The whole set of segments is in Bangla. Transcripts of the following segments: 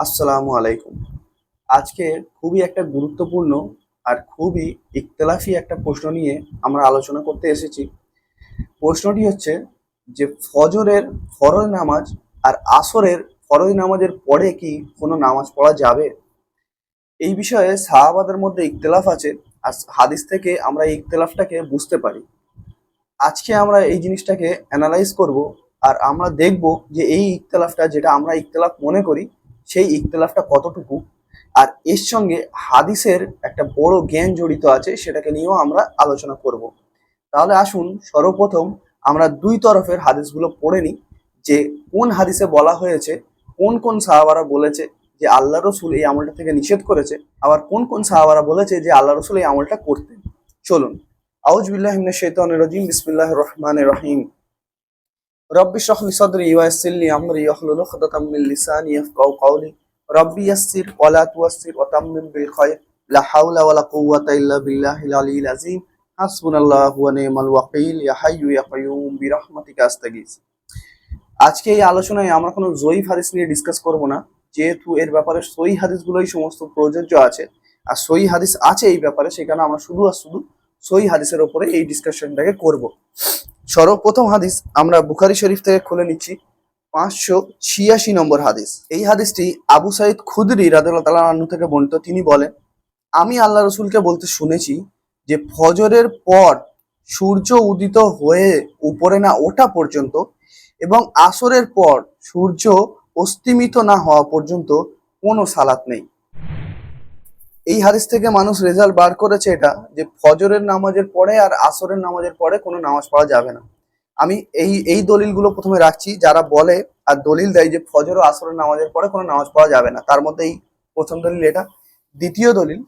আসসালামু আলাইকুম। আজকে খুবই একটা গুরুত্বপূর্ণ আর খুবই ইখতলাফি একটা প্রশ্ন নিয়ে আমরা আলোচনা করতে এসেছি। প্রশ্নটি হচ্ছে যে ফজরের ফরজ নামাজ আর আসরের ফরজ নামাজের পরে কি কোনো নামাজ পড়া যাবে? এই বিষয়ে সাহাবাদের মধ্যে ইখতলাফ আছে আর হাদিস থেকে আমরা এই ইখতলাফটাকে বুঝতে পারি। আজকে আমরা এই জিনিসটাকে অ্যানালাইজ করব আর আমরা দেখব যে এই ইখতলাফটা যেটা আমরা ইখতলাফ মনে করি, সেই ইখতলাফটা কতটুকু? আর এর সঙ্গে হাদিসের একটা বড় জ্ঞান জড়িত আছে, সেটাকে নিয়েও আমরা আলোচনা করব। তাহলে আসুন সর্বপ্রথম আমরা দুই তরফের হাদিসগুলো পড়ে নিই, যে কোন হাদিসে বলা হয়েছে, কোন কোন সাহাবারা বলেছে যে আল্লাহ রসুল এই আমলটা থেকে নিষেধ করেছে, আবার কোন কোন সাহাবারা বলেছে যে আল্লাহ রসুল এই আমলটা করতেন। চলুন আউজ বিল্লাহ শাইতানির রাজিম, বিসমিল্লাহির রহমানির রহিম। রব্বি শহলি সদরি ওয়াসিল্লি আমরি, ইয়াহলুল উকদাতাম মিন লিসানি ইয়াফকাহু কাওলি। রব্বি ইয়াসসির ওয়া লা তুয়াসসির, ওয়া বিল খায়র। লা হাওলা ওয়া লা কুওয়াতা ইল্লা বিল্লাহিল আলিয়্যিল আযীম। হাসবুনাল্লাহু ওয়া নি'মাল ওয়াকিল। ইয়া ইয়া আস্তাগীস আজকে এই আলোচনায় আমরা কোনো জয়ী হাদিস নিয়ে ডিসকাস করব না। যেহেতু এর ব্যাপারে সই হাদিসগুলোই সমস্ত প্রযোজ্য আছে। আর সই হাদিস আছে এই ব্যাপারে, সেখানে আমরা শুধু আর শুধু সই হাদিসের ওপরে এই ডিসকাশনটাকে করব। সর্বপ্রথম হাদিস আমরা বুখারি শরীফ থেকে খুলে নিচ্ছি। পাঁচশো ছিয়াশি নম্বর হাদিস। এই হাদিসটি আবু সাইদ খুদরি তালা থেকে বর্ণিত। তিনি বলেন, আমি আল্লাহ রসুলকে বলতে শুনেছি যে ফজরের পর সূর্য উদিত হয়ে উপরে না ওঠা পর্যন্ত এবং আসরের পর সূর্য অস্তিমিত না হওয়া পর্যন্ত কোনো সালাত নেই। এই হাদিস থেকে মানুষ রেজাল্ট বার করেছে এটা, যে ফজরের নামাজের পরে আর আসরের নামাজের পরে কোনো নামাজ পড়া যাবে না। আমি এই এই দলিলগুলো প্রথমে রাখছি, যারা বলে আর দলিল দেয় যে ফজর ও আসরের নামাজের পরে কোনো নামাজ পড়া যাবে না, তার মধ্যে এই প্রথম দলিল এটা। দ্বিতীয় দলিল,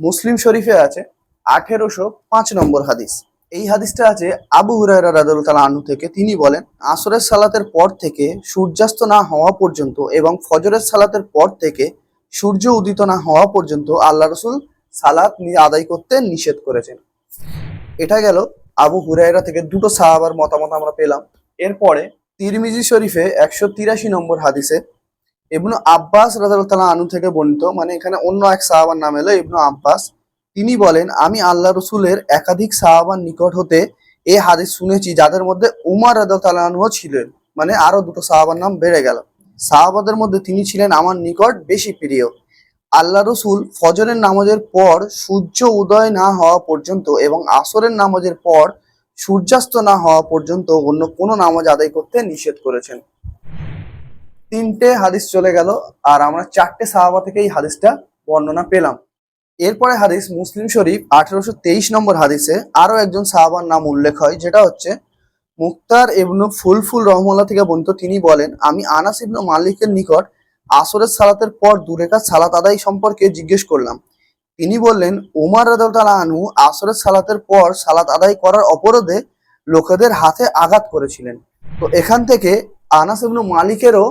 মুসলিম শরীফে আছে আঠেরোশো পাঁচ নম্বর হাদিস। এই হাদিসটা আছে, আবু হুরায়রা রাদিয়াল্লাহু তাআলা আনহু থেকে তিনি বলেন, আসরের সালাতের পর থেকে সূর্যাস্ত না হওয়া পর্যন্ত এবং ফজরের সালাতের পর থেকে সূর্য উদিত না হওয়া পর্যন্ত আল্লাহ রসুল সালাত আদায় করতে নিষেধ করেছেন। এটা গেল আবু হুরায়রা থেকে দুটো সাহাবার মতামত আমরা পেলাম। এরপরে তিরমিজি শরীফে একশো তিরাশি নম্বর হাদিসে ইবনু আব্বাস রাজাল্লাহ আনু থেকে বর্ণিত মানে এখানে অন্য এক সাহাবার নাম এলো ইবনু আব্বাস। তিনি বলেন, আমি আল্লাহ রসুলের একাধিক সাহাবার নিকট হতে এই হাদিস শুনেছি যাদের মধ্যে উমার রাজাল্লাহ আনহুও ছিলেন। মানে আরও দুটো সাহাবার নাম বেড়ে গেল। সাহাবাদের মধ্যে তিনি ছিলেন আমার নিকট বেশি প্রিয়। আল্লাহ রসুল ফজরের নামাজের পর সূর্য উদয় না হওয়া পর্যন্ত এবং আসরের নামাজের পর সূর্যাস্ত না হওয়া পর্যন্ত অন্য কোনো নামাজ আদায় করতে নিষেধ করেছেন। তিনটে হাদিস চলে গেল আর আমরা চারটে সাহাবা থেকে এই হাদিসটা বর্ণনা পেলাম। এরপরে হাদিস মুসলিম শরীফ আঠারোশো তেইশ নম্বর হাদিসে আরও একজন সাহাবার নাম উল্লেখ হয়, যেটা হচ্ছে মুক্তার ইবনু ফুলফুল রহমুল্লাহ থেকে বর্ণিত তিনি বলেন, আমি আনাস ইবনু মালিকের নিকট আসরের সালাতের পর দুরেকাত সালাত আদায় সম্পর্কে জিজ্ঞেস করলাম। তিনি বললেন, উমার রাদাল্লাহ আনহু আসরের সালাতের পর সালাত আদায় করার অপরাধে লোকেদের হাতে আঘাত করেছিলেন। তো এখান থেকে আনাস ইবনু মালিকেরও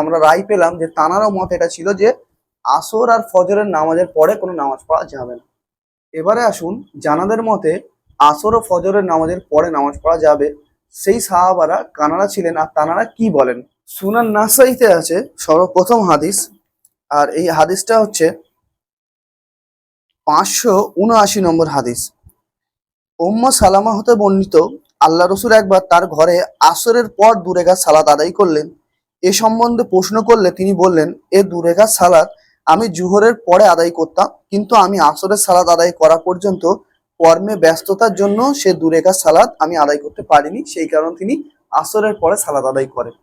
আমরা রায় পেলাম যে তানারও মত এটা ছিল যে, আসর আর ফজরের নামাজের পরে কোনো নামাজ পড়া যাবে না। এবারে আসুন জানাদের মতে, আসর ও ফজরের নামাজের পরে নামাজ পড়া যাবে। সেই সাহাবারা কানারা ছিলেন আর তানারা কি বলেন? সুনান নাসাইতে আছে সর্বপ্রথম হাদিস, আর এই হাদিসটা হচ্ছে পাঁচশো উনআশি নম্বর হাদিস। উম্মা সালামা হতে বর্ণিত, আল্লাহ রসুল একবার তার ঘরে আসরের পর দুরেগা সালাত আদায় করলেন। এ সম্বন্ধে প্রশ্ন করলে তিনি বললেন, এ দুরেগা সালাত আমি জুহরের পরে আদায় করতাম, কিন্তু আমি আসরের সালাত আদায় করা পর্যন্ত কর্মে ব্যস্ততার জন্য সে দুরেগা সালাদ আমি আদায় করতে পারিনি, সেই কারণে তিনি আসরের পরে সালাদ আদায় করেন।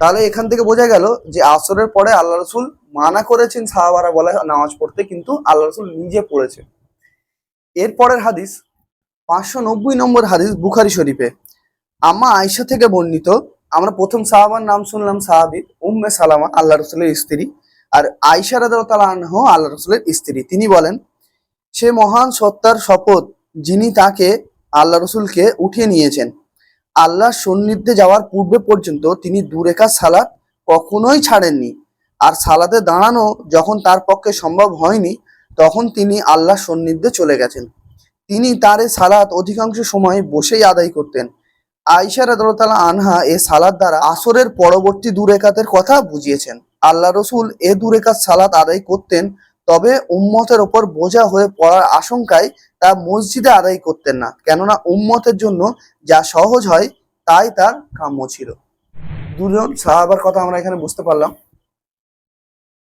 তাহলে এখান থেকে বোঝা গেল যে আসরের পরে আল্লাহ রসুল মানা করেছেন সাহাবারা বলে নামাজ পড়তে, কিন্তু আল্লাহ রসুল নিজে পড়েছে এরপরের হাদিস, পাঁচশো নব্বই নম্বর হাদিস বুখারি শরীফে, আম্মা আয়সা থেকে বর্ণিত, আমরা প্রথম সাহাবার নাম শুনলাম সাহাবি উম্মে সালামা, আল্লাহ রসুলের স্ত্রী, আর আয়সা আনহ আল্লাহ রসুলের স্ত্রী। তিনি বলেন সে মহান সত্তার শপথ যিনি তাকে আল্লাহ রসুলকে উঠিয়ে নিয়েছেন। আল্লাহর সন্নিধ্যে যাওয়ার পূর্বে পর্যন্ত তিনি দুরেখা সালাত কখনোই ছাড়েননি। আর সালাতে দাঁড়ানো যখন তার পক্ষে সম্ভব হয়নি, তখন তিনি আল্লাহর সন্নিধ্যে চলে গেছেন। তিনি তার এ সালাত অধিকাংশ সময় বসেই আদায় করতেন। আইসা রাদতালা আনহা এ সালাদ দ্বারা আসরের পরবর্তী দুরেকাতের কথা বুঝিয়েছেন। আল্লাহ রসুল এ দুরেকাত সালাত আদায় করতেন তবে উম্মতের ওপর বোঝা হয়ে পড়ার আশঙ্কায় তা মসজিদে আদায় করতেন না। কেননা উম্মতের জন্য যা সহজ হয়, তাই তার কাম্য ছিল। দুজন সাহাবার কথা আমরা এখানে বুঝতে পারলাম।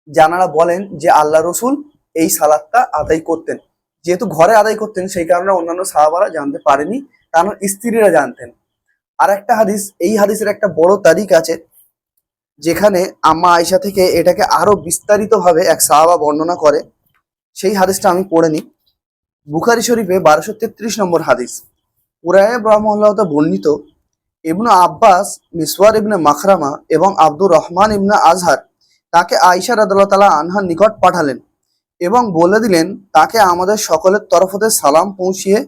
জানারা বলেন যে আল্লাহ রসুল এই সালাদটা আদায় করতেন, যেহেতু ঘরে আদায় করতেন, সেই কারণে অন্যান্য সাহাবারা জানতে পারেনি, কারণ স্ত্রীরা জানতেন। আর একটা হাদিস, এই হাদিসের একটা বড় তারিখ আছে যেখানে আম্মা আয়সা থেকে এটাকে আরও বিস্তারিতভাবে এক সাহাবা বর্ণনা করে, সেই হাদিসটা আমি পড়ে নিই। বুখারি শরীফে বারোশো তেত্রিশ নম্বর হাদিস। উরায়ে ব্রহ্মল্লাহতে বর্ণিত, ইবনু আব্বাস, মিসওয়ার ইবনে মাখরামা এবং আব্দুর রহমান ইবনে আজহার তাকে আয়সা রাদুল্লাহ তালা আনহার নিকট পাঠালেন এবং বলে দিলেন, তাকে আমাদের সকলের তরফ হতে সালাম পৌঁছিয়ে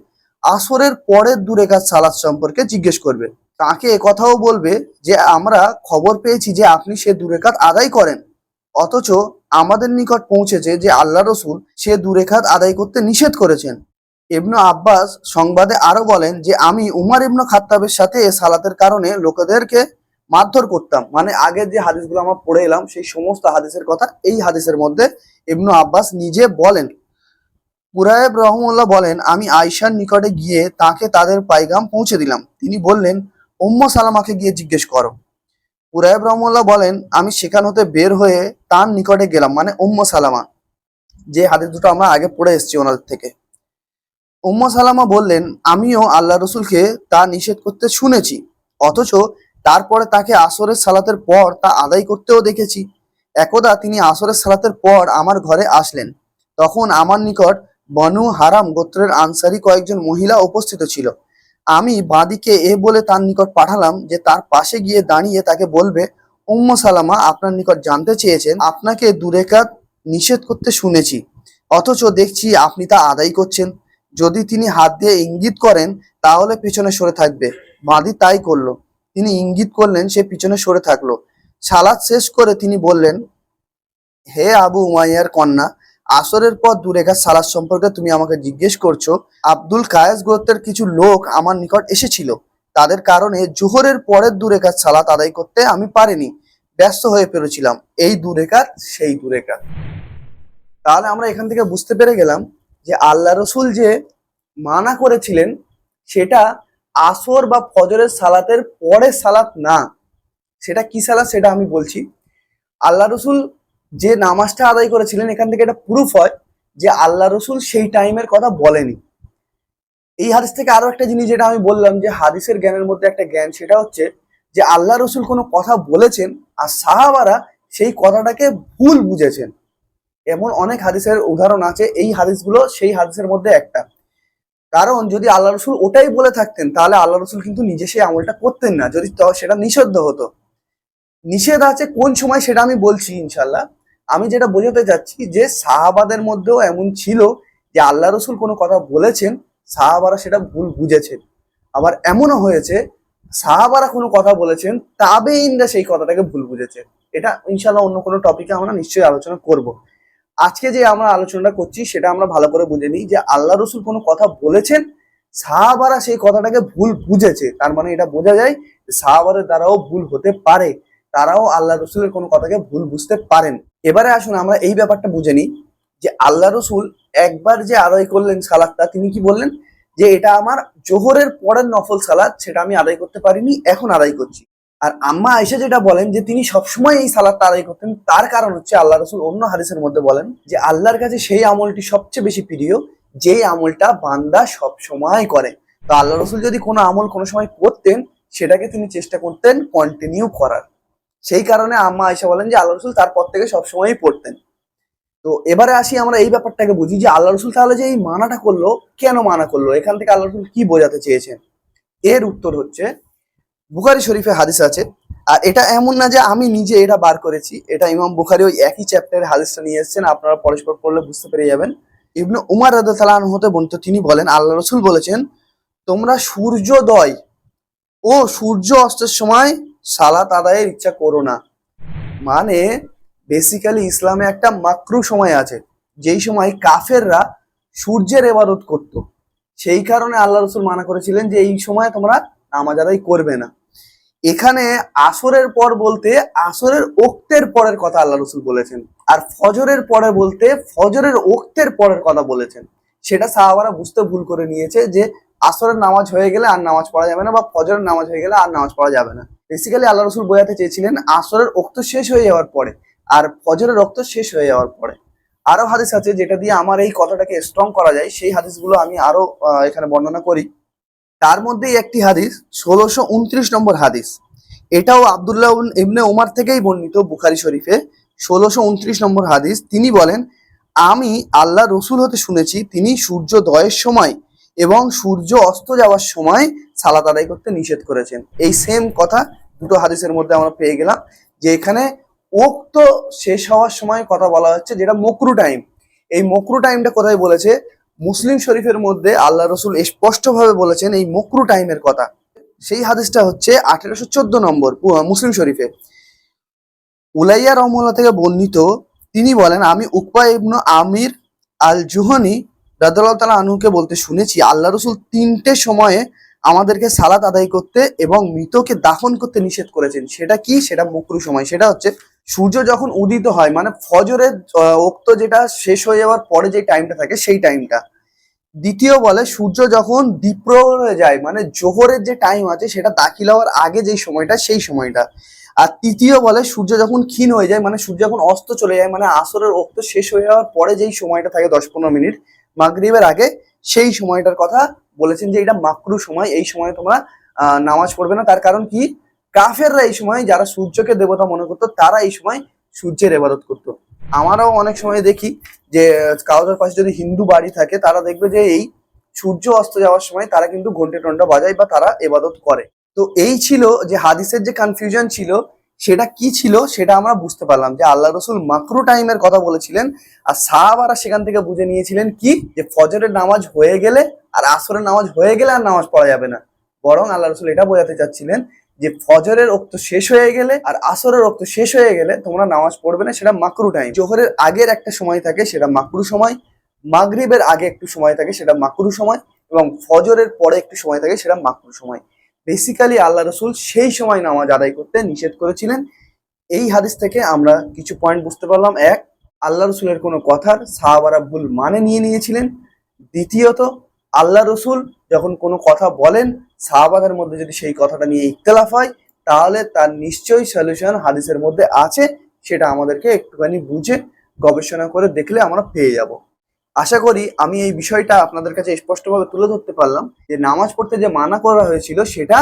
আসরের পরের দুরেকাত সালাদ সম্পর্কে জিজ্ঞেস করবে। তাকে কথাও বলবে যে, আমরা খবর পেয়েছি যে আপনি সে দুরেকাত আদায় করেন। অথচ আমাদের নিকট পৌঁছেছে যে আল্লাহ রসুল সে দুরেখাত আদায় করতে নিষেধ করেছেন। ইবনু আব্বাস সংবাদে আরও বলেন যে, আমি উমার ইবনু খাত্তাবের সাথে এ সালাতের কারণে লোকেদেরকে মারধর করতাম। মানে আগের যে হাদিসগুলো আমরা পড়ে এলাম, সেই সমস্ত হাদিসের কথা এই হাদিসের মধ্যে ইবনু আব্বাস নিজে বলেন। পুরায়েব রহমুল্লাহ বলেন, আমি আয়সার নিকটে গিয়ে তাকে তাদের পাইগাম পৌঁছে দিলাম। তিনি বললেন উম্ম সালামাকে গিয়ে জিজ্ঞেস করো। পুরায়েব রহমুল্লাহ বলেন, আমি সেখান হতে বের হয়ে তার নিকটে গেলাম মানে উম্ম সালামা। যে হাদিস দুটো আমরা আগে পড়ে এসেছি ওনাদের থেকে। উম্ম সালামা বললেন, আমিও আল্লাহ রসুলকে তা নিষেধ করতে শুনেছি, অথচ তারপরে তাকে আসরের সালাতের পর তা আদায় করতেও দেখেছি। একদা তিনি আসরের সালাতের পর আমার ঘরে আসলেন। তখন আমার নিকট বনু হারাম গোত্রের আনসারি কয়েকজন মহিলা উপস্থিত ছিল। আমি বাদিকে এ বলে তার নিকট পাঠালাম যে তার পাশে গিয়ে দাঁড়িয়ে তাকে বলবে, উম্ম সালামা, আপনার নিকট জানতে চেয়েছেন, আপনাকে দুরেকাত নিষেধ করতে শুনেছি। অথচ দেখছি আপনি তা আদায় করছেন। যদি তিনি হাত দিয়ে ইঙ্গিত করেন, তাহলে পিছনে সরে থাকবে। বাঁধি তাই করল। তিনি ইঙ্গিত করলেন, সে পিছনে সরে থাকল। সালাদ শেষ করে তিনি বললেন, হে আবু উমাইয়ার কন্যা আসরের পর দুরেখা সালাদ সম্পর্কে তুমি আমাকে জিজ্ঞেস করছ, আব্দুল কায়েস গোত্রের কিছু লোক আমার নিকট এসেছিল। তাদের কারণে জোহরের পরের দুরেখার সালাত আদায় করতে আমি পারিনি, ব্যস্ত হয়ে পেরেছিলাম এই দুরেকার সেই দুরেকার তাহলে আমরা এখান থেকে বুঝতে পেরে গেলাম যে আল্লাহ রসুল যে মানা করেছিলেন, সেটা আসর বা ফজরের সালাতের পরের সালাত না। সেটা কি সালাত সেটা আমি বলছি। আল্লাহ রসুল যে নামাজটা আদায় করেছিলেন, এখান থেকে এটা প্রুফ হয় যে আল্লাহ রসুল সেই টাইমের কথা বলেনি। এই হাদিস থেকে আরও একটা জিনিস যেটা আমি বললাম যে হাদিসের জ্ঞানের মধ্যে একটা জ্ঞান, সেটা হচ্ছে যে আল্লাহ রসুল কোনো কথা বলেছেন আর সাহাবারা সেই কথাটাকে ভুল বুঝেছেন। এমন অনেক হাদিসের উদাহরণ আছে, এই হাদিসগুলো সেই হাদিসের মধ্যে একটা। কারণ যদি আল্লাহ রসুল ওটাই বলে থাকতেন, তাহলে আল্লাহ রসুল কিন্তু নিজে সেই আমলটা করতেন না। যদি সেটা নিষিদ্ধ হতো। নিষেধ আছে কোন সময় সেটা আমি বলছি ইনশাল্লাহ আমি যেটা বোঝাতে যাচ্ছি যে সাহাবাদের মধ্যেও এমন ছিল যে আল্লাহ রসুল কোনো কথা বলেছেন, সাহাবারা সেটা ভুল বুঝেছেন। আবার এমনও হয়েছে, সাহাবারা কোনো কথা বলেছেন তাবে ইনরা সেই কথাটাকে ভুল বুঝেছে। এটা ইনশাল্লাহ অন্য কোনো টপিকে আমরা নিশ্চয়ই আলোচনা করব। আজকে যে আমরা আলোচনাটা করছি সেটা আমরা ভালো করে বুঝে নিই যে আল্লাহ রসুল কোনো কথা বলেছেন, সাহাবারা সেই কথাটাকে ভুল বুঝেছে। তার মানে এটা বোঝা যায় যে সাহাবাদের দ্বারাও ভুল হতে পারে। তারাও আল্লাহ রসুলের কোনো কথাকে ভুল বুঝতে পারেন। এবারে আসুন আমরা এই ব্যাপারটা বুঝে নিই যে আল্লাহ রসুল একবার যে আদায় করলেন সালাদটা, তিনি কি বললেন? যে এটা আমার জোহরের পরের নফল সালাদ, সেটা আমি আদায় করতে পারিনি, এখন আদায় করছি। আর আম্মা আয়েশা যেটা বলেন যে তিনি সবসময় এই সালাদটা আদায় করতেন, তার কারণ হচ্ছে আল্লাহ রসুল অন্য হাদিসের মধ্যে বলেন যে আল্লাহর কাছে সেই আমলটি সবচেয়ে বেশি প্রিয়, যেই আমলটা বান্দা সব সময় করে। তো আল্লাহ রসুল যদি কোনো আমল কোনো সময় করতেন, সেটাকে তিনি চেষ্টা করতেন কন্টিনিউ করার। সেই কারণে আম্মা আয়েশা বলেন যে আল্লাহ রসুল তারপর থেকে সবসময়ই পড়তেন। তো এবারে আসি আমরা এই ব্যাপারটাকে বুঝি যে আল্লাহ রসুল তাহলে যে এই মানাটা করল, কেন মানা করল? এখান থেকে আল্লাহ রসুল কি বোঝাতে চেয়েছেন? এর উত্তর হচ্ছে, বুখারি শরীফে হাদিস আছে, আর এটা এমন না যে আমি নিজে এটা বার করেছি, এটা ইমাম বুখারি ওই একই চ্যাপ্টারের হাদিসটা নিয়ে এসেছেন, আপনারা পরস্পর পড়লে বুঝতে পেরে যাবেন। ইবনু উমার রাদান হতে বন্ত তিনি বলেন, আল্লাহ রসুল বলেছেন, তোমরা সূর্যোদয় ও সূর্য অস্তের সময় সালাত আদায়ের ইচ্ছা করো না। মানে বেসিক্যালি ইসলামে একটা মাকরু সময় আছে, যেই সময় কাফেররা সূর্যের এবাদত করত। সেই কারণে আল্লাহ রসুল মানা করেছিলেন যে, এই সময় তোমরা নামাজ আদায় করবে না। এখানে আসরের পর বলতে, আসরের ওক্তের পরের কথা আল্লাহ রসুল বলেছেন। আর ফজরের পরে বলতে, ফজরের ওক্তের পরের কথা বলেছেন। সেটা সাহাবারা বুঝতে ভুল করে নিয়েছে যে, আসরের নামাজ হয়ে গেলে আর নামাজ পড়া যাবে না বা ফজরের নামাজ হয়ে গেলে আর নামাজ পড়া যাবে না। বেসিক্যালি আল্লাহ রসুল বোঝাতে চেয়েছিলেন, আসরের রক্ত শেষ হয়ে যাওয়ার পরে আর ফজরের রক্ত শেষ হয়ে যাওয়ার পরে। আরও হাদিস আছে যেটা দিয়ে আমার এই কথাটাকে স্ট্রং করা যায়। সেই হাদিসগুলো আমি আরও এখানে বর্ণনা করি। তার মধ্যেই একটি হাদিস, ষোলোশো উনত্রিশ নম্বর হাদিস। এটাও আবদুল্লাহ ইবনে ওমার থেকেই বর্ণিত বুখারি শরীফে। ষোলোশো উনত্রিশ নম্বর হাদিস, তিনি বলেন, আমি আল্লাহ রসুল হতে শুনেছি, তিনি সূর্যোদয়ের সময় এবং সূর্য অস্ত যাওয়ার সময় সালাত আদায় করতে নিষেধ করেছেন। এই সেম কথা দুটো হাদিসের মধ্যে আমরা পেয়ে গেলাম, যে এখানে ওক্ত শেষ হওয়ার সময় কথা বলা হচ্ছে যেটা মকরু টাইম এই মকরু টাইমটা কোথায় বলেছে? মুসলিম শরীফের মধ্যে আল্লাহ রসুল স্পষ্টভাবে বলেছেন এই মকরু টাইমের কথা। সেই হাদিসটা হচ্ছে আঠেরোশো চোদ্দ নম্বর মুসলিম শরীফে। উলাইয়া রহমুল্লাহ থেকে বর্ণিত, তিনি বলেন, আমি উকবা ইবনু আমির আল জুহানি রাদুল্লাহ তালা আনুকে বলতে শুনেছি, আল্লাহ রসুল তিনটে সময়ে আমাদেরকে সালাত আদায় করতে এবং মৃতকে দাফন করতে নিষেধ করেছেন। সেটা কি? সেটা মকরু সময়। সেটা হচ্ছে সূর্য যখন উদিত হয় মানে ফজরের ওক্ত যেটা শেষ হয়ে যাওয়ার পরে যে টাইমটা থাকে, সেই টাইমটা দ্বিতীয় বলে সূর্য যখন দ্বীপ্রহর হয়ে যায় মানে জোহরের যে টাইম আছে, সেটা দাখিল হওয়ার আগে যেই সময়টা, সেই সময়টা। আর তৃতীয় বলে সূর্য যখন ক্ষীণ হয়ে যায় মানে সূর্য যখন অস্ত চলে যায় মানে আসরের ওক্ত শেষ হয়ে যাওয়ার পরে যেই সময়টা থাকে, দশ পনেরো মিনিট মাগরিবের আগে সেই সময়টার কথা বলেছেন যে এটা মাকরু সময়, এই সময় তোমরা নামাজ পড়বে না। তার কারণ কি? কাফেররা এই সময় যারা সূর্যকে দেবতা মনে করতো, তারা এই সময় সূর্যের এবাদত করতো। আমারও অনেক সময় দেখি যে, কাউদের পাশে যদি হিন্দু বাড়ি থাকে, তারা দেখবে যে এই সূর্য অস্ত যাওয়ার সময় তারা কিন্তু ঘন্টে টন্টা বাজায় বা তারা এবাদত করে। তো এই ছিল যে হাদিসের যে কনফিউশন ছিল সেটা কি ছিল সেটা আমরা বুঝতে পারলাম যে আল্লাহ রসুল মাকরু টাইমের কথা বলেছিলেন, আর সাহাবারা সেখান থেকে বুঝে নিয়েছিলেন কি? যে ফজরের নামাজ হয়ে গেলে আর আসরের নামাজ হয়ে গেলে আর নামাজ পড়া যাবে না। বরং আল্লাহ রসুল এটা বোঝাতে চাচ্ছিলেন যে ফজরের রক্ত শেষ হয়ে গেলে আর আসরের রক্ত শেষ হয়ে গেলে তোমরা নামাজ পড়বে না, সেটা মাকরু টাইম জোহরের আগের একটা সময় থাকে সেটা মাকরু সময়, মাগরিবের আগে একটু সময় থাকে সেটা মাকরু সময়, এবং ফজরের পরে একটু সময় থাকে সেটা মাকরু সময়। বেসিক্যালি আল্লাহ রসুল সেই সময় নামাজ আদায় করতে নিষেধ করেছিলেন। এই হাদিস থেকে আমরা কিছু পয়েন্ট বুঝতে পারলাম। এক, আল্লাহ রসুলের কোনো কথার সাহাবারা ভুল মানে নিয়ে নিয়েছিলেন। দ্বিতীয়ত, আল্লাহ রসুল যখন কোনো কথা বলেন, সাহাবাদের মধ্যে যদি সেই কথাটা নিয়ে ইখতলাফ হয়, তাহলে তার নিশ্চয়ই সলিউশন হাদিসের মধ্যে আছে। সেটা আমাদেরকে একটুখানি বুঝে গবেষণা করে দেখলে আমরা পেয়ে যাব। আশা করি আমি এই বিষয়টা আপনাদের কাছে স্পষ্টভাবে তুলে ধরতে পারলাম যে নামাজ পড়তে যে মানা করা হয়েছিল সেটা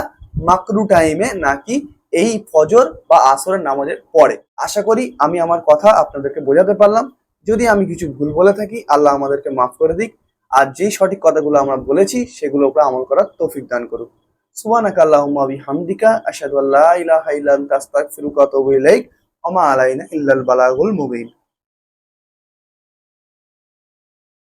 মাকরু টাইমে নাকি এই ফজর বা আসরের নামাজের পরে। আশা করি আমি আমার কথা আপনাদেরকে বোঝাতে পারলাম। যদি আমি কিছু ভুল বলে থাকি, আল্লাহ আমাদেরকে মাফ করে দিক। আর যেই সঠিক কথাগুলো আমরা বলেছি সেগুলো উপরে আমল করার তৌফিক দান করুক। সুবহানাকা আল্লাহুম্মা বিহামদিকা, আশহাদু আল্লা ইলাহা ইল্লা আনতা, আস্তাগফিরুকা ওয়া আতুবু ইলাইক। ওয়া মা আলাইনা ইল্লাল বালাগুল মুবিন।